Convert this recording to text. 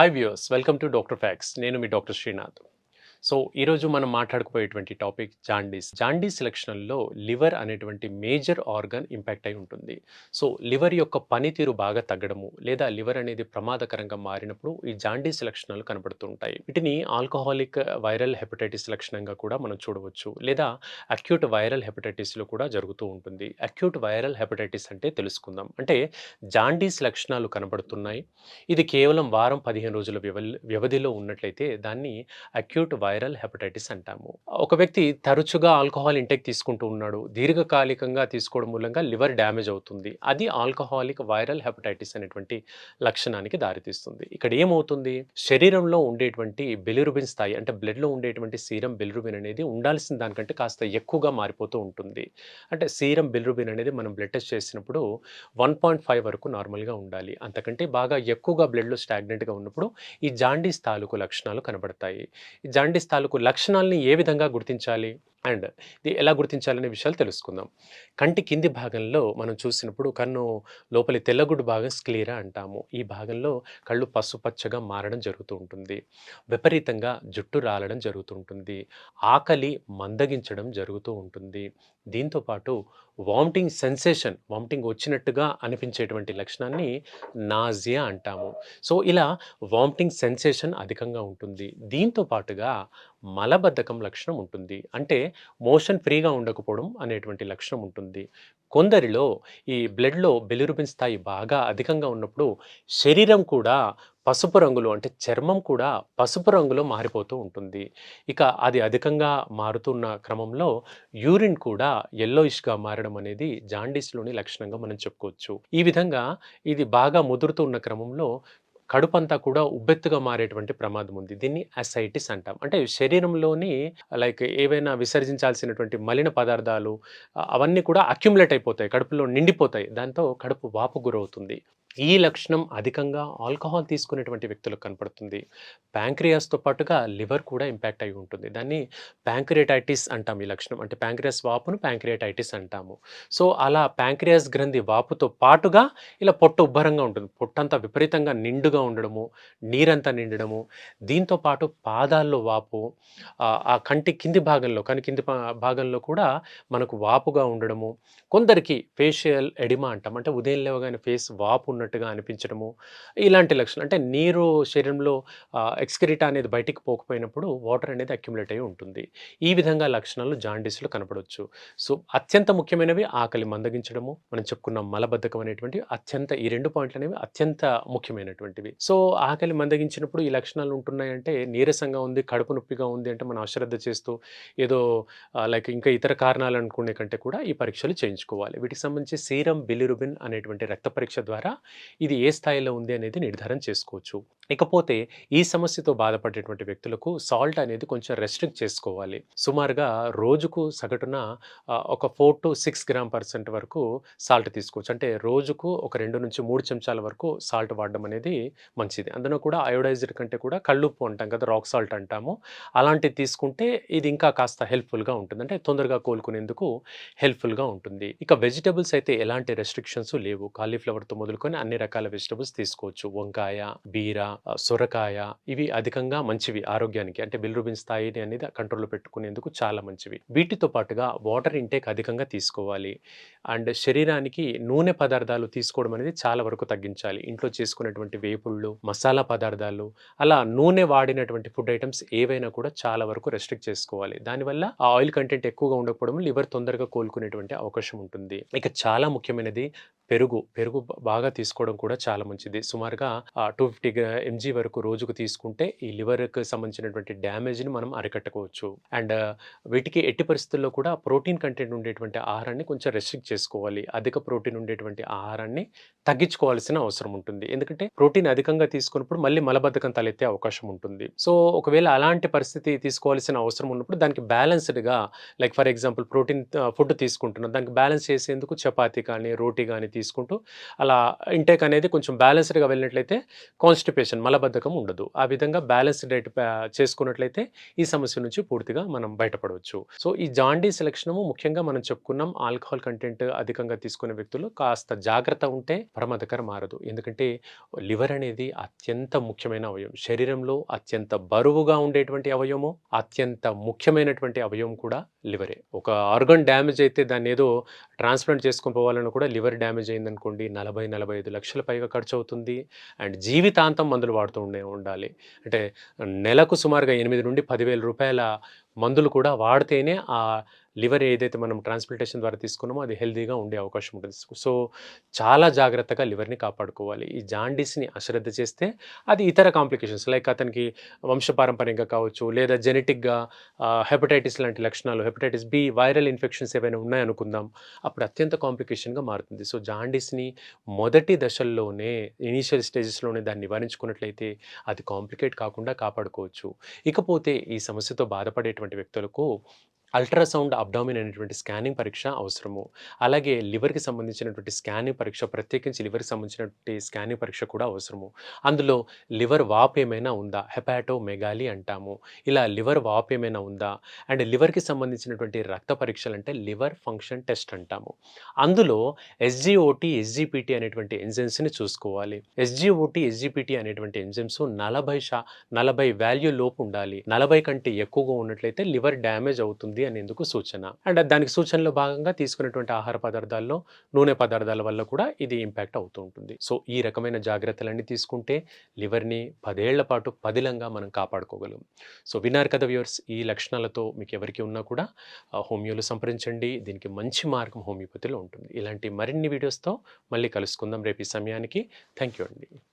Hi views welcome to doctor facts నేను మీ doctor Srinath so ఈరోజు మనం మాట్లాడుకుపోయేటువంటి టాపిక్ జాండీస్. జాండీస్ లక్షణంలో లివర్ అనేటువంటి మేజర్ ఆర్గన్ ఇంపాక్ట్ అయి ఉంటుంది. సో లివర్ యొక్క పనితీరు బాగా తగ్గడము లేదా లివర్ అనేది ప్రమాదకరంగా మారినప్పుడు ఈ జాండీస్ లక్షణాలు కనబడుతుంటాయి వీటిని ఆల్కహాలిక్ వైరల్ హెపటైటిస్ లక్షణంగా కూడా మనం చూడవచ్చు లేదా అక్యూట్ వైరల్ హెపటైటిస్లో కూడా జరుగుతూ ఉంటుంది. అక్యూట్ వైరల్ హెపటైటిస్ అంటే తెలుసుకుందాం. అంటే జాండీస్ లక్షణాలు కనబడుతున్నాయి. ఇది కేవలం వారం పదిహేను రోజుల వ్యవ- వ్యవధిలో ఉన్నట్లయితే దాన్ని అక్యూట్ వైరల్ హెపటైటిస్ అంటాము. ఒక వ్యక్తి తరచుగా ఆల్కహాల్ ఇంటేక్ తీసుకుంటూ ఉన్నాడు. దీర్ఘకాలికంగా తీసుకోవడం మూలంగా లివర్ డ్యామేజ్ అవుతుంది. అది ఆల్కహాలిక్ వైరల్ హెపటైటిస్ అనేటువంటి లక్షణానికి దారితీస్తుంది. ఇక్కడ ఏమవుతుంది? శరీరంలో ఉండేటువంటి బెలిరుబిన్ స్థాయి అంటే బ్లడ్లో ఉండేటువంటి సీరం బెలిరుబిన్ అనేది ఉండాల్సిన దానికంటే కాస్త ఎక్కువగా మారిపోతూ ఉంటుంది. అంటే సీరం బెలిరుబిన్ అనేది మనం బ్లడ్ టెస్ట్ చేసినప్పుడు వన్ పాయింట్ ఫైవ్ వరకు నార్మల్గా ఉండాలి. అంతకంటే బాగా ఎక్కువగా బ్లడ్లో స్టాగ్నెంట్గా ఉన్నప్పుడు ఈ జాండీస్ తాలూకు లక్షణాలు కనబడతాయి. ఈ జాండీస్ తాలూకు లక్షణాలని ఏ విధంగా గుర్తించాలి? అండ్ ఇది ఎలా గుర్తించాలనే విషయాలు తెలుసుకుందాం. కంటి కింది భాగంలో మనం చూసినప్పుడు కన్ను లోపలి తెల్లగుడ్డు భాగం స్క్లీరా అంటాము. ఈ భాగంలో కళ్ళు పసుపచ్చగా మారడం జరుగుతూ ఉంటుంది. విపరీతంగా జుట్టు రాలడం జరుగుతుంటుంది ఆకలి మందగించడం జరుగుతూ ఉంటుంది. దీంతో పాటు వామిటింగ్ సెన్సేషన్ వామిటింగ్ వచ్చినట్టుగా అనిపించేటువంటి లక్షణాన్ని నాజియా అంటాము. సో ఇలా వామిటింగ్ సెన్సేషన్ అధికంగా ఉంటుంది. దీంతో పాటుగా మలబద్ధకం లక్షణం ఉంటుంది. అంటే మోషన్ ఫ్రీగా ఉండకపోవడం అనేటువంటి లక్షణం ఉంటుంది. కొందరిలో ఈ బ్లడ్లో బెలిరుబిన్ స్థాయి బాగా అధికంగా ఉన్నప్పుడు శరీరం కూడా పసుపు రంగులో అంటే చర్మం కూడా పసుపు రంగులో మారిపోతూ ఉంటుంది. ఇక అది అధికంగా మారుతున్న క్రమంలో యూరిన్ కూడా ఎల్లోయిష్గా మారడం అనేది జాండీస్లోని లక్షణంగా మనం చెప్పుకోవచ్చు. ఈ విధంగా ఇది బాగా ముదురుతూ ఉన్న క్రమంలో కడుపంతా కూడా ఉబ్బెత్తుగా మారేటువంటి ప్రమాదం ఉంది. దీన్ని అసైటిస్ అంటాం. అంటే శరీరంలోని లైక్ ఏవైనా విసర్జించాల్సినటువంటి మలిన పదార్థాలు అవన్నీ కూడా అక్యుములేట్ అయిపోతాయి. కడుపులో నిండిపోతాయి. దాంతో కడుపు వాపు గురవుతుంది ఈ లక్షణం అధికంగా ఆల్కహాల్ తీసుకునేటువంటి వ్యక్తులకు కనపడుతుంది. ప్యాంక్రియాస్తో పాటుగా లివర్ కూడా ఇంపాక్ట్ అయి ఉంటుంది. దాన్ని ప్యాంక్రియాటైటిస్ అంటాం ఈ లక్షణం. అంటే ప్యాంక్రియాస్ వాపును ప్యాంక్రియాటైటిస్ అంటాము. సో అలా ప్యాంక్రియాస్ గ్రంథి వాపుతో పాటుగా ఇలా పొట్ట ఉబ్బరంగా ఉంటుంది. పొట్టంతా విపరీతంగా నిండుగా ఉండడము నీరంతా నిండడము. దీంతో పాటు పాదాల్లో వాపు ఆ, కంటి కింది భాగంలో కని కింది భా- భాగంలో కూడా మనకు వాపుగా ఉండడము. కొందరికి ఫేషియల్ ఎడిమా అంటాం. అంటే ఉదయం లేవగానే ఫేస్ వాపు ఉన్నట్టుగా అనిపించడము ఇలాంటి లక్షణం అంటే నీరు శరీరంలో ఎక్స్క్రిటా అనేది బయటికి పోకపోయినప్పుడు వాటర్ అనేది అక్యుములేట్ అయి ఉంటుంది. ఈ విధంగా లక్షణాలు జాండీస్లో కనపడవచ్చు సో అత్యంత ముఖ్యమైనవి ఆకలి మందగించడము మనం చెప్పుకున్న మలబద్ధకం అనేటువంటి అత్యంత ఈ రెండు పాయింట్లు అనేవి అత్యంత ముఖ్యమైనటువంటివి. సో ఆకలి మందగించినప్పుడు ఈ లక్షణాలు ఉంటున్నాయంటే నీరసంగా ఉంది కడుపు నొప్పిగా ఉంది అంటే మనం అశ్రద్ధ చేస్తూ ఏదో లైక్ ఇంకా ఇతర కారణాలు అనుకునే కంటే కూడా ఈ పరీక్షలు చేయించుకోవాలి. వీటికి సంబంధించి సీరం బిలిరుబిన్ అనేటువంటి రక్త పరీక్ష ద్వారా ఇది ఏ స్థాయిలో ఉంది అనేది నిర్ధారణ చేసుకోవచ్చు. ఇకపోతే ఈ సమస్యతో బాధపడేటువంటి వ్యక్తులకు సాల్ట్ అనేది కొంచెం రెస్ట్రిక్ట్ చేసుకోవాలి. సుమారుగా రోజుకు సగటున ఒక four to six gram percent వరకు సాల్ట్ తీసుకోవచ్చు. అంటే రోజుకు ఒక రెండు నుంచి మూడు చెంచాల వరకు సాల్ట్ వాడడం అనేది మంచిది. అందులో కూడా అయోడైజ్డ్ కంటే కూడా కళ్ళుప్పు అంటాం కదా రాక్ సాల్ట్ అంటాము. అలాంటివి తీసుకుంటే ఇది ఇంకా కాస్త హెల్ప్ఫుల్గా ఉంటుంది. అంటే తొందరగా కోలుకునేందుకు హెల్ప్ఫుల్గా ఉంటుంది. ఇక వెజిటబుల్స్ అయితే ఎలాంటి రెస్ట్రిక్షన్స్ లేవు. కాలీఫ్లవర్తో మొదలుకొని అన్ని రకాల వెజిటబుల్స్ తీసుకోవచ్చు. వంకాయ బీర సొరకాయ ఇవి అధికంగా మంచివి ఆరోగ్యానికి. అంటే బిల్రుబిన్ స్థాయిని అనేది కంట్రోల్లో పెట్టుకునేందుకు చాలా మంచివి. వీటితో పాటుగా వాటర్ ఇంటేక్ అధికంగా తీసుకోవాలి. అండ్ శరీరానికి నూనె పదార్థాలు తీసుకోవడం అనేది చాలా వరకు తగ్గించాలి. ఇంట్లో చేసుకునేటువంటి వేపుళ్ళు మసాలా పదార్థాలు అలా నూనె వాడినటువంటి ఫుడ్ ఐటమ్స్ ఏవైనా కూడా చాలా వరకు రెస్ట్రిక్ట్ చేసుకోవాలి. దానివల్ల ఆ ఆయిల్ కంటెంట్ ఎక్కువగా ఉండకపోవడం లివర్ తొందరగా కోలుకునేటువంటి అవకాశం ఉంటుంది. ఇక చాలా ముఖ్యమైనది పెరుగు పెరుగు బాగా తీసుకోవడం కూడా చాలా మంచిది. సుమారుగా టూ ఫిఫ్టీ ఎంజీ వరకు రోజుకు తీసుకుంటే ఈ లివర్కి సంబంధించినటువంటి డ్యామేజ్ని మనం అరికట్టుకోవచ్చు. అండ్ వీటికి ఎట్టి పరిస్థితుల్లో కూడా ప్రోటీన్ కంటెంట్ ఉండేటువంటి ఆహారాన్ని కొంచెం రెస్ట్రిక్ట్ చేసుకోవాలి. అధిక ప్రోటీన్ ఉండేటువంటి ఆహారాన్ని తగ్గించుకోవాల్సిన అవసరం ఉంటుంది. ఎందుకంటే ప్రోటీన్ అధికంగా తీసుకున్నప్పుడు మళ్ళీ మలబద్ధకం తలెత్తే అవకాశం ఉంటుంది. సో ఒకవేళ అలాంటి పరిస్థితి తీసుకోవాల్సిన అవసరం ఉన్నప్పుడు దానికి బ్యాలెన్స్డ్గా like for example protein food తీసుకుంటున్నాం. దానికి బ్యాలెన్స్ చేసేందుకు చపాతీ కానీ రోటీ కానీ తీసుకుంటూ అలా ఇంటేక్ అనేది కొంచెం బ్యాలెన్స్డ్గా వెళ్ళినట్లయితే కాన్స్టిపేషన్ మలబద్ధకం ఉండదు. ఆ విధంగా బ్యాలెన్స్డ్ డైట్ చేసుకున్నట్లయితే ఈ సమస్య నుంచి పూర్తిగా మనం బయటపడవచ్చు. సో ఈ జాండీస్ లక్షణము ముఖ్యంగా మనం చెప్పుకున్నాం ఆల్కహాల్ కంటెంట్ అధికంగా తీసుకునే వ్యక్తులు కాస్త జాగ్రత్త ఉంటే ప్రమాదకరం మారదు. ఎందుకంటే లివర్ అనేది అత్యంత ముఖ్యమైన అవయవం. శరీరంలో అత్యంత బరువుగా ఉండేటువంటి అవయవము అత్యంత ముఖ్యమైనటువంటి అవయవం కూడా లివరే. ఒక ఆర్గన్ డ్యామేజ్ అయితే దాన్ని ఏదో ట్రాన్స్ప్లాంట్ చేసుకొని పోవాలన్నా కూడా లివర్ డ్యామేజ్ అయిందనుకోండి నలభై నలభై ఐదు లక్షల పైగా ఖర్చు అవుతుంది అండ్ జీవితాంతం మందులు వాడుతూ ఉండే ఉండాలి. అంటే నెలకు సుమారుగా ఎనిమిది నుండి పదివేల రూపాయల మందులు కూడా వాడితేనే ఆ లివర్ ఏదైతే మనం ట్రాన్స్ప్లాంటేషన్ ద్వారా తీసుకున్నామో అది హెల్దీగా ఉండే అవకాశం ఉంటుంది. సో చాలా జాగ్రత్తగా లివర్ని కాపాడుకోవాలి. ఈ జాండీస్ని అశ్రద్ధ చేస్తే అది ఇతర కాంప్లికేషన్స్ లైక్ అతనికి వంశపారంపర్యంగా కావచ్చు లేదా జెనెటిక్గా హెపటైటిస్ లాంటి లక్షణాలు హెపటైటిస్ బి వైరల్ ఇన్ఫెక్షన్స్ ఏవైనా ఉన్నాయనుకుందాం అప్పుడు అత్యంత కాంప్లికేషన్గా మారుతుంది. సో జాండీస్ని మొదటి దశల్లోనే ఇనీషియల్ స్టేజెస్లోనే దాన్ని నివారించుకున్నట్లయితే అది కాంప్లికేట్ కాకుండా కాపాడుకోవచ్చు. ఇకపోతే ఈ సమస్యతో బాధపడేటువంటి వ్యక్తులకు అల్ట్రాసౌండ్ అబ్డామిన్ అనేటువంటి స్కానింగ్ పరీక్ష అవసరము. అలాగే లివర్కి సంబంధించినటువంటి స్కానింగ్ పరీక్ష ప్రత్యేకించి లివర్కి సంబంధించినటువంటి స్కానింగ్ పరీక్ష కూడా అవసరము. అందులో లివర్ వాప్ ఏమైనా ఉందా? హెపాటో మెగాలి అంటాము. ఇలా లివర్ వాప్ ఏమైనా ఉందా? అండ్ లివర్కి సంబంధించినటువంటి రక్త పరీక్షలు అంటే లివర్ ఫంక్షన్ టెస్ట్ అంటాము. అందులో ఎస్జిఓటి ఎస్జిపిటి అనేటువంటి ఎంజెమ్స్ని చూసుకోవాలి. ఎస్జిఓటి ఎస్జిపిటి అనేటువంటి ఎంజైమ్స్ నలభై షా నలభై వాల్యూ లోపు ఉండాలి. నలభై కంటే ఎక్కువగా ఉన్నట్లయితే లివర్ డ్యామేజ్ అవుతుంది అనేందుకు సూచన? అండ్ దానికి సూచనలో భాగంగా తీసుకున్నటువంటి ఆహార పదార్థాల్లో నూనె పదార్థాల వల్ల కూడా ఇది ఇంపాక్ట్ అవుతూ ఉంటుంది. సో ఈ రకమైన జాగ్రత్తలన్నీ తీసుకుంటే లివర్ని పదేళ్ళ పాటు పదిలంగా మనం కాపాడుకోగలం. సో విన్నారు కదా వ్యూవర్స్ ఈ లక్షణాలతో మీకు ఎవరికి ఉన్నా కూడా హోమియోలు సంప్రదించండి. దీనికి మంచి మార్గం హోమియోపతిలో ఉంటుంది. ఇలాంటి మరిన్ని వీడియోస్తో మళ్ళీ కలుసుకుందాం రేపు ఈ సమయానికి. థ్యాంక్ యూ అండి.